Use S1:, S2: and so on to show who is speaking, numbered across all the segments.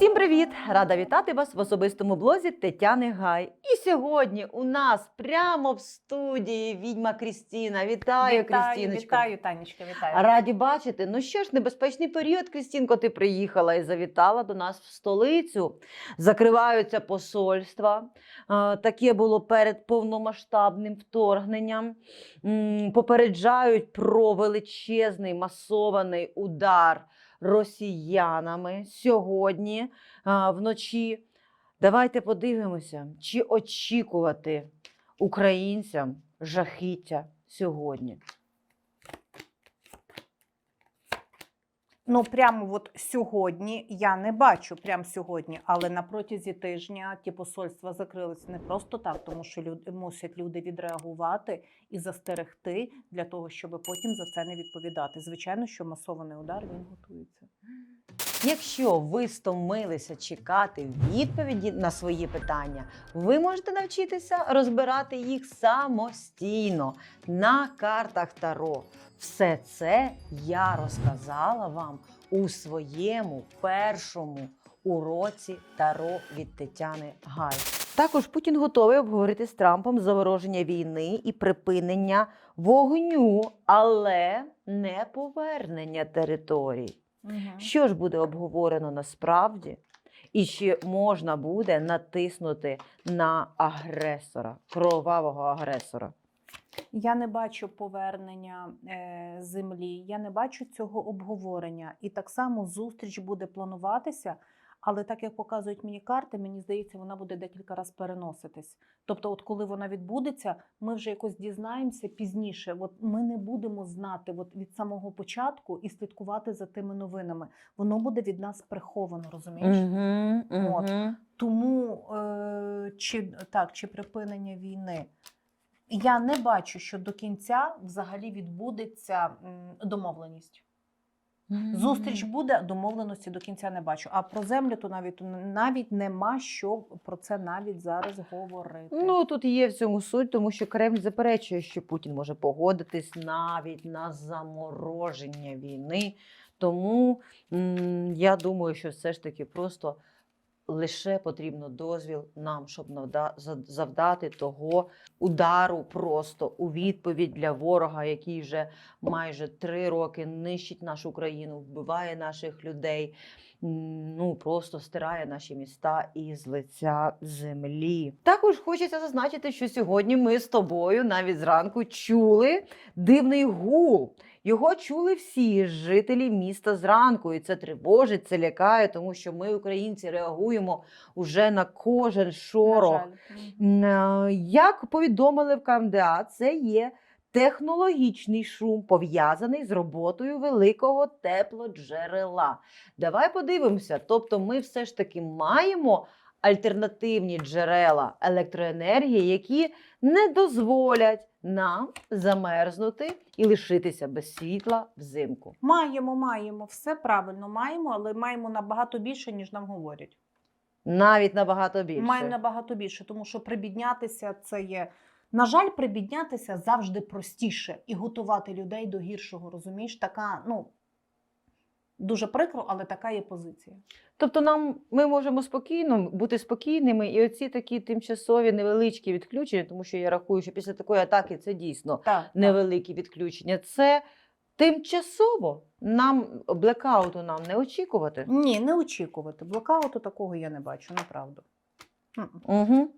S1: Всім привіт! Рада вітати вас в особистому блозі Тетяни Гай. І сьогодні у нас прямо в студії відьма Крістіна. Вітаю, Крістіночко.
S2: вітаю, Танечка, вітаю.
S1: Раді бачити. Ну що ж, небезпечний період, Крістінко, ти приїхала і завітала до нас в столицю. Закриваються посольства. Таке було перед повномасштабним вторгненням. Попереджають про величезний масований удар росіянами сьогодні а, вночі. Давайте подивимося, чи очікувати українцям жахіття сьогодні.
S2: Ну прямо от сьогодні я не бачу, прямо сьогодні, але на протязі тижня ті посольства закрилися не просто так, тому що люди мусять люди відреагувати і застерегти для того, щоб потім за це не відповідати. Звичайно, що масований удар він готується.
S1: Якщо ви стомилися чекати відповіді на свої питання, ви можете навчитися розбирати їх самостійно на картах Таро. Все це я розказала вам у своєму першому уроці Таро від Тетяни Гай. Також Путін готовий обговорити з Трампом завороження війни і припинення вогню, але не повернення територій. Що ж буде обговорено насправді? І чи можна буде натиснути на агресора, кровавого агресора?
S2: Я не бачу повернення е, землі, я не бачу цього обговорення. І так само зустріч буде плануватися, але так як показують мені карти, мені здається, вона буде декілька разів переноситись. Тобто, от коли вона відбудеться, ми вже якось дізнаємося пізніше. От ми не будемо знати от від самого початку і слідкувати за тими новинами. Воно буде від нас приховано, розумієш?
S1: Угу,
S2: От. Тому е, чи так, чи припинення війни. Я не бачу, що до кінця взагалі відбудеться домовленість. Зустріч буде, домовленості до кінця не бачу. А про землю то навіть навіть нема що про це навіть зараз говорити.
S1: Ну тут є в цьому суть, тому що Кремль заперечує, що Путін може погодитись навіть на замороження війни. Тому м, я думаю, що все ж таки просто лише потрібно дозвіл нам, щоб завдати того удару просто у відповідь для ворога, який вже майже три роки нищить нашу країну, вбиває наших людей. Ну просто стирає наші міста із лиця землі. Також хочеться зазначити, що сьогодні ми з тобою навіть зранку чули дивний гул. Його чули всі жителі міста зранку, і це тривожить, це лякає, тому що ми, українці, реагуємо уже на кожен
S2: На
S1: шорох. М, е, Як повідомили в КМДА, це є технологічний шум, пов'язаний з роботою великого теплоджерела. Давай подивимося. Тобто, ми все ж таки маємо альтернативні джерела електроенергії, які не дозволять нам замерзнути і лишитися без світла взимку.
S2: Маємо, маємо, все правильно маємо, але маємо набагато більше, ніж нам говорять.
S1: Навіть набагато більше.
S2: Маємо набагато більше, тому що прибіднятися це є. На жаль, прибіднятися завжди простіше і готувати людей до гіршого. Розумієш, така, ну дуже прикро, але така є позиція.
S1: Тобто нам ми можемо спокійно бути спокійними, і оці такі тимчасові невеличкі відключення, тому що я рахую, що після такої атаки це дійсно
S2: Так, так.
S1: невеликі відключення. Це тимчасово. Нам блекауту нам не очікувати.
S2: Ні, не очікувати. Блокауту такого я не бачу, неправду.
S1: Угу.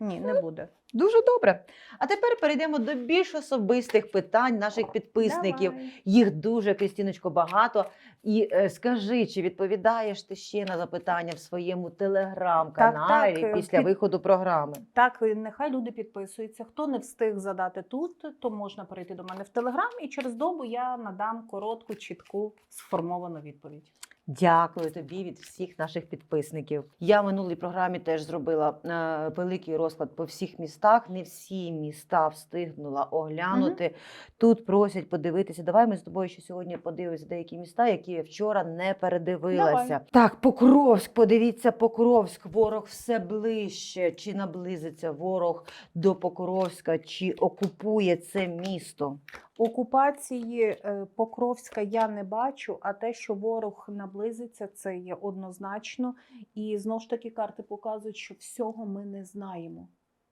S2: Ні, не буде.
S1: Дуже добре. А тепер перейдемо до більш особистих питань наших підписників.
S2: Давай.
S1: Їх дуже, Крістіночко, багато. І е, скажи, чи відповідаєш ти ще на запитання в своєму телеграм-каналі
S2: Так, так, е,
S1: після
S2: під-
S1: виходу програми?
S2: Так, і нехай люди підписуються. Хто не встиг задати тут, то можна перейти до мене в телеграм, і через добу я надам коротку, чітку, сформовану відповідь.
S1: Дякую тобі від всіх наших підписників. Я в минулій програмі теж зробила е, великий розклад по всіх містах. Не всі міста встигнула оглянути. Тут просять подивитися. Давай ми з тобою ще сьогодні подивимося деякі міста, які я вчора не передивилася.
S2: Давай.
S1: Так, Покровськ, подивіться, Покровськ. Ворог все ближче. Чи наблизиться ворог до Покровська, чи окупує це місто?
S2: Окупації е, Покровська я не бачу, а те, що ворог наблизиться, це є однозначно. І знову ж таки карти показують, що всього ми не знаємо.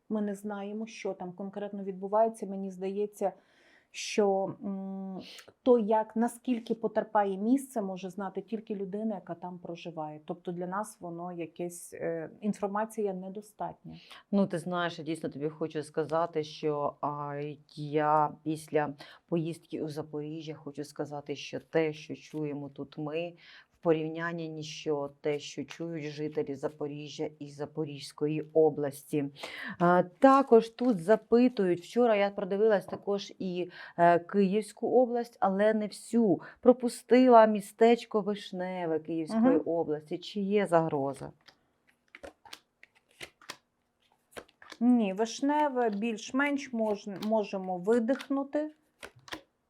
S2: Ми не знаємо, що там конкретно відбувається. Мені здається, що то, як наскільки потерпає місце, може знати тільки людина, яка там проживає. Тобто для нас воно якесь е, інформація недостатня.
S1: Ну, ти знаєш, я дійсно тобі хочу сказати, що а, я після поїздки у Запоріжжя хочу сказати, що те, що чуємо тут ми, в порівнянні ніщо, те, що чують жителі Запоріжжя і Запорізької області. Також тут запитують, вчора я продивилась також і е, Київську область, але не всю. Пропустила містечко Вишневе Київської
S2: Мгм.
S1: області. Чи є загроза?
S2: Ні, вишневе більш-менш мож, можемо видихнути.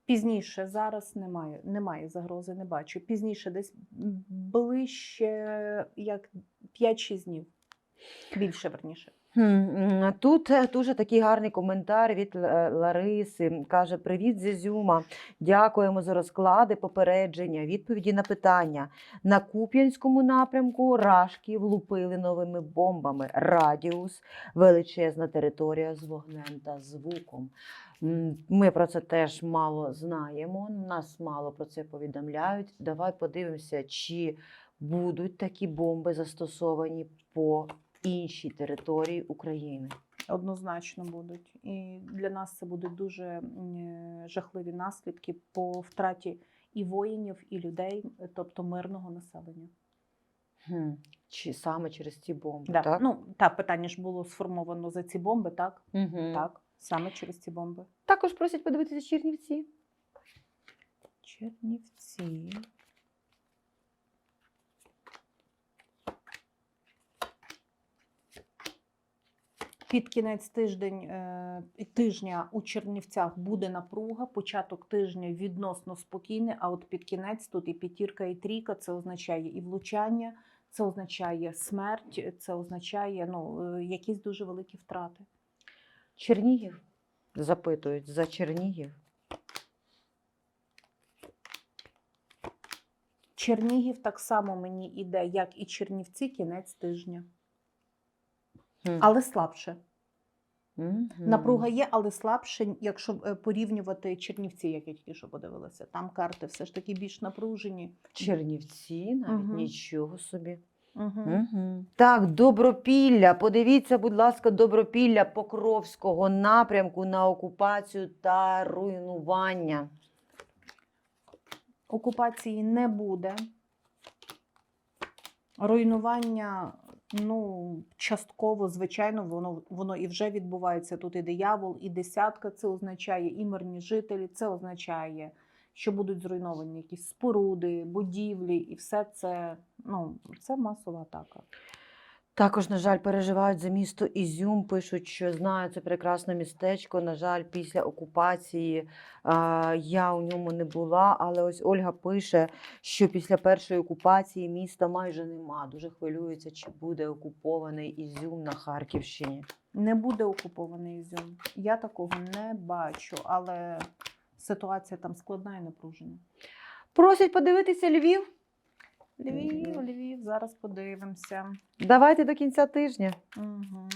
S2: Пізніше зараз немає, немає загрози, не бачу. Пізніше десь ближче як 5-6 днів. Більше верніше.
S1: Тут е, дуже такий гарний коментар від Лариси. Каже: Привіт, з Ізюма. Дякуємо за розклади, попередження, відповіді на питання. На Куп'янському напрямку рашки влупили новими бомбами. Радіус, величезна територія з вогнем та звуком. Ми про це теж мало знаємо. Нас мало про це повідомляють. Давай подивимося, чи будуть такі бомби застосовані по іншій території України.
S2: Однозначно будуть. І для нас це будуть дуже жахливі наслідки по втраті і воїнів, і людей, тобто мирного населення.
S1: Хм. Чи саме через ці бомби?
S2: Да.
S1: Так?
S2: Ну, та питання ж було сформовано за ці бомби, так?
S1: Угу.
S2: Так, саме через ці бомби.
S1: Також просять подивитися Чернівці.
S2: Чернівці. Під кінець тиждень, е, тижня у Чернівцях буде напруга. Початок тижня відносно спокійний, а от під кінець тут і п'ятірка, і трійка це означає і влучання, це означає смерть, це означає ну, е, якісь дуже великі втрати.
S1: Чернігів запитують за Чернігів.
S2: Чернігів так само мені іде, як і Чернівці, кінець тижня. Але слабше. Напруга є, але слабше, якщо е, порівнювати Чернівці, як я тільки що подивилася. Там карти все ж таки більш напружені.
S1: Чернівці, навіть
S2: Мгм.
S1: нічого собі.
S2: Угу.
S1: Угу. Так, Добропілля. Подивіться, будь ласка, Добропілля Покровського напрямку на окупацію та руйнування.
S2: Окупації не буде. Руйнування, ну, частково, звичайно, воно, воно і вже відбувається. Тут і диявол, і десятка. Це означає і мирні жителі, це означає, що будуть зруйновані якісь споруди, будівлі, і все це, ну, це масова атака.
S1: Також, на жаль, переживають за місто Ізюм. Пишуть, що знають це прекрасне містечко. На жаль, після окупації а, я у ньому не була. Але ось Ольга пише, що після першої окупації міста майже нема. Дуже хвилюється, чи буде окупований Ізюм на Харківщині.
S2: Не буде окупований Ізюм. Я такого не бачу, але ситуація там складна і напружена.
S1: Просять подивитися Львів.
S2: Львів, Львів, зараз подивимося.
S1: Давайте до кінця тижня.
S2: Угу.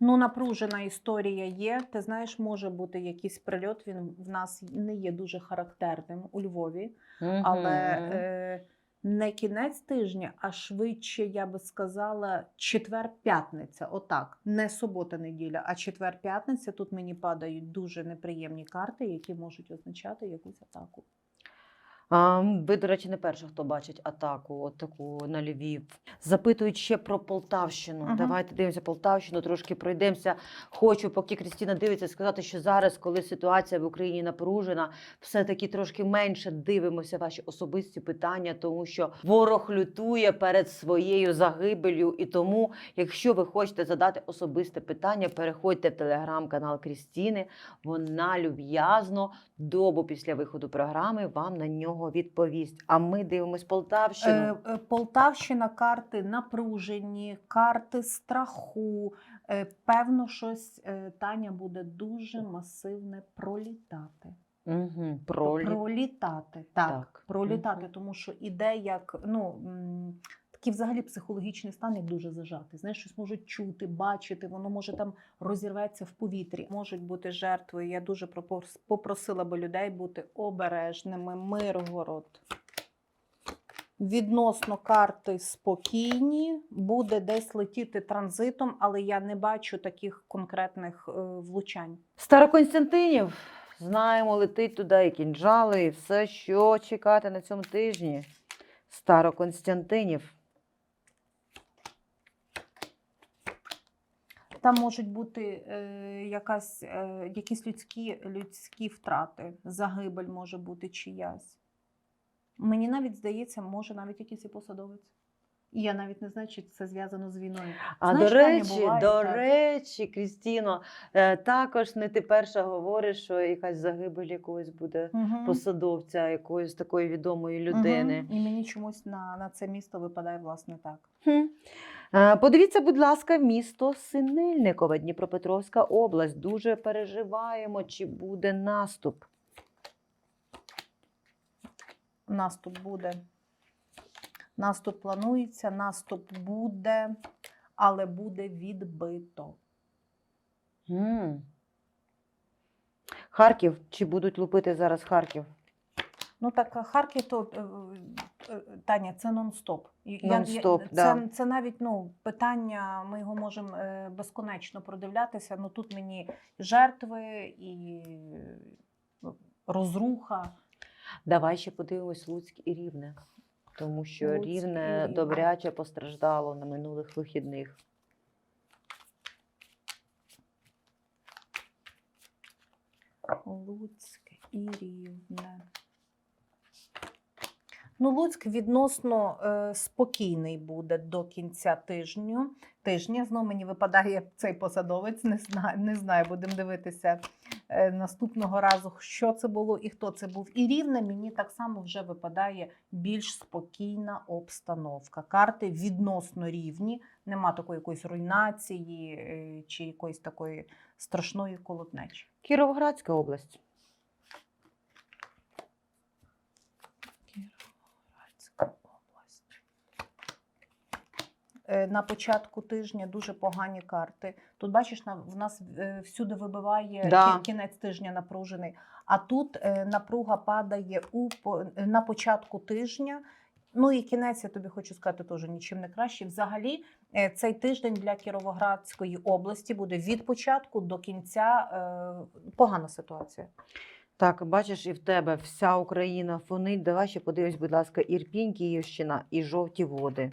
S2: Ну, напружена історія є. Ти знаєш, може бути якийсь прильот. Він в нас не є дуже характерним у Львові, але е, не кінець тижня, а швидше, я би сказала, четвер-п'ятниця. Отак. Не субота-неділя, а четвер-п'ятниця. Тут мені падають дуже неприємні карти, які можуть означати якусь атаку.
S1: Ви, до речі, не перші, хто бачить атаку от таку на Львів. Запитують ще про Полтавщину.
S2: Мгм.
S1: Давайте дивимося Полтавщину, трошки пройдемося. Хочу, поки Крістіна дивиться, сказати, що зараз, коли ситуація в Україні напружена, все-таки трошки менше дивимося ваші особисті питання, тому що ворог лютує перед своєю загибелью. І тому, якщо ви хочете задати особисте питання, переходьте в телеграм-канал Крістіни. Вона люб'язно добу після виходу програми вам на нього відповість. А ми дивимось Полтавщину.
S2: Е, е, Полтавщина карти напружені, карти страху. Е, Певно, щось Таня буде дуже масивне пролітати.
S1: Угу. Пролі...
S2: Пролітати. Так,
S1: Так.
S2: пролітати,
S1: Мгм.
S2: тому що іде як ну. Такий взагалі психологічний стан, як дуже зажатий. Знаєш, щось можуть чути, бачити, воно може там розірветься в повітрі. Можуть бути жертвою. Я дуже попросила би людей бути обережними. Миргород. Відносно карти спокійні, буде десь летіти транзитом, але я не бачу таких конкретних е, влучань.
S1: Староконстантинів. Знаємо, летить туди і кінжали, і все, що чекати на цьому тижні. Староконстантинів.
S2: Там можуть бути е, якась, е, якісь людські, людські втрати, загибель може бути чиясь. Мені навіть здається, може навіть якийсь і посадовець. І я навіть не знаю, чи це зв'язано з війною.
S1: А
S2: Знаєш,
S1: до речі,
S2: буває
S1: до
S2: так.
S1: речі, Крістіно, е, також не ти перша говориш, що якась загибель якогось буде
S2: Угу.
S1: посадовця, якоїсь такої відомої людини.
S2: І мені чомусь на, на це місто випадає власне так.
S1: Хм. Е, Подивіться, будь ласка, місто Синельникове, Дніпропетровська область. Дуже переживаємо, чи буде наступ.
S2: Наступ буде. Наступ планується, наступ буде, але буде відбито.
S1: М. Харків. Чи будуть лупити зараз Харків?
S2: Ну так, Харків то е, Таня, це нон-стоп. І я- я-
S1: Нон-стоп,
S2: це, це навіть ну, питання, ми його можемо е, безконечно продивлятися. Ну тут мені жертви і е, розруха.
S1: Давай ще подивимось Луцьк і Рівне. Тому що
S2: Луцьк
S1: Рівне
S2: Рівне.
S1: добряче постраждало на минулих вихідних.
S2: Луцьк і Рівне. Ну, Луцьк відносно е, спокійний буде до кінця тижню. тижня. Знову мені випадає цей посадовець. Не знаю, не знаю. Будемо дивитися е, наступного разу, що це було і хто це був. І рівне мені так само вже випадає більш спокійна обстановка. Карти відносно рівні. Нема такої якоїсь руйнації е, чи якоїсь такої страшної колотнечі.
S1: Кіровоградська область.
S2: Кіровоградська область. Е, На початку тижня дуже погані карти. Тут бачиш, в нас е, всюди вибиває
S1: Да.
S2: кінець тижня напружений. А тут е, напруга падає у е, на початку тижня. Ну і кінець, я тобі хочу сказати, теж нічим не краще. Взагалі, е, цей тиждень для Кіровоградської області буде від початку до кінця е, погана ситуація.
S1: Так, бачиш, і в тебе вся Україна фонить. Давай ще подивись, будь ласка, Ірпінь, Київщина і жовті води.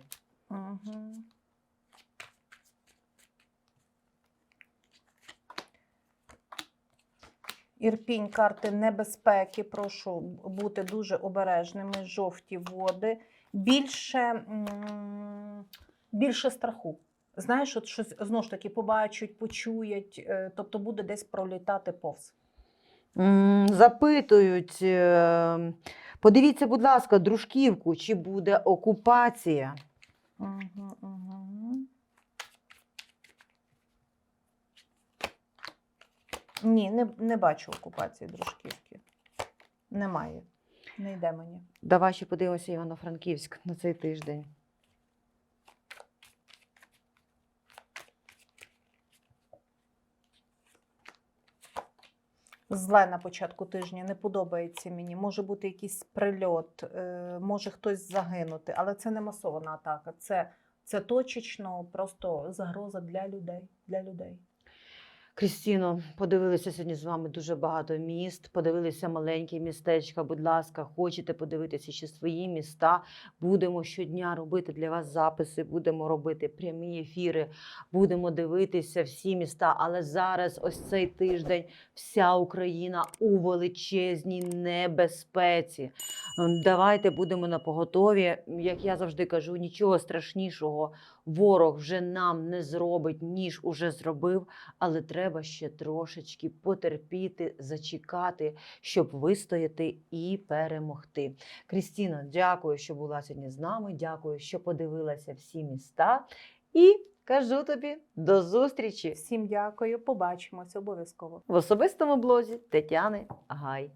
S2: Ірпінь карти небезпеки. Прошу бути дуже обережними. Жовті води. Більше, більше страху. Знаєш, от щось знову ж таки побачать, почують, е, тобто буде десь пролітати повз.
S1: Запитують. е, Подивіться, будь ласка, дружківку, чи буде окупація.
S2: Угу, угу. Ні, не, не бачу окупації дружківки. Немає. Не йде мені.
S1: Давай ще подивимося Івано-Франківськ на цей тиждень.
S2: Зле на початку тижня не подобається мені. Може бути якийсь прильот, е, може хтось загинути, але це не масована атака. Це, це точечно, просто загроза для людей. Для людей.
S1: Крістіно, подивилися сьогодні з вами дуже багато міст, подивилися маленькі містечка. Будь ласка, хочете подивитися ще свої міста. Будемо щодня робити для вас записи, будемо робити прямі ефіри, будемо дивитися всі міста. Але зараз, ось цей тиждень, вся Україна у величезній небезпеці. Ем, Давайте будемо на поготові. Як я завжди кажу, нічого страшнішого ворог вже нам не зробить, ніж уже зробив але треба ще трошечки потерпіти, зачекати, щоб вистояти і перемогти. Крістіна, дякую, що була сьогодні з нами. Дякую, що подивилася всі міста. І кажу тобі до зустрічі
S2: Всім дякую, побачимося обов'язково.
S1: в особистому блозі Тетяни Гай.